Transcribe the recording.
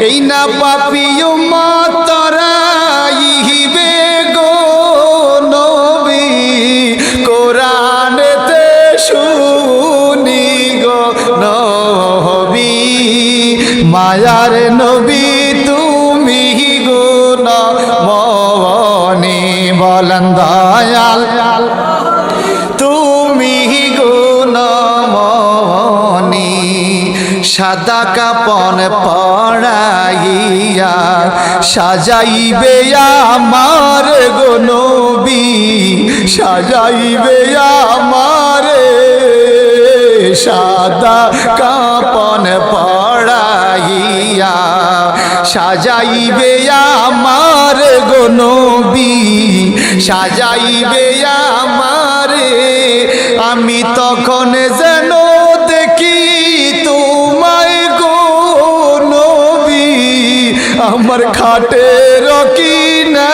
এই না পাপিও মাতরাইবে গো নবী। কোরআনেতে শুনি গো নবী। মায়ার নবী তুমি গো মনি বলেন দয়াল। সাদা কাপন পড়াইয়া সাজাইবে আমার গনবি সাজাইবে আমার সাদা কাপন পড়াইয়া সাজাইবে আমার গনবি সাজাইবে আমারে। আমি তখন যেন আমার খাটে রকি না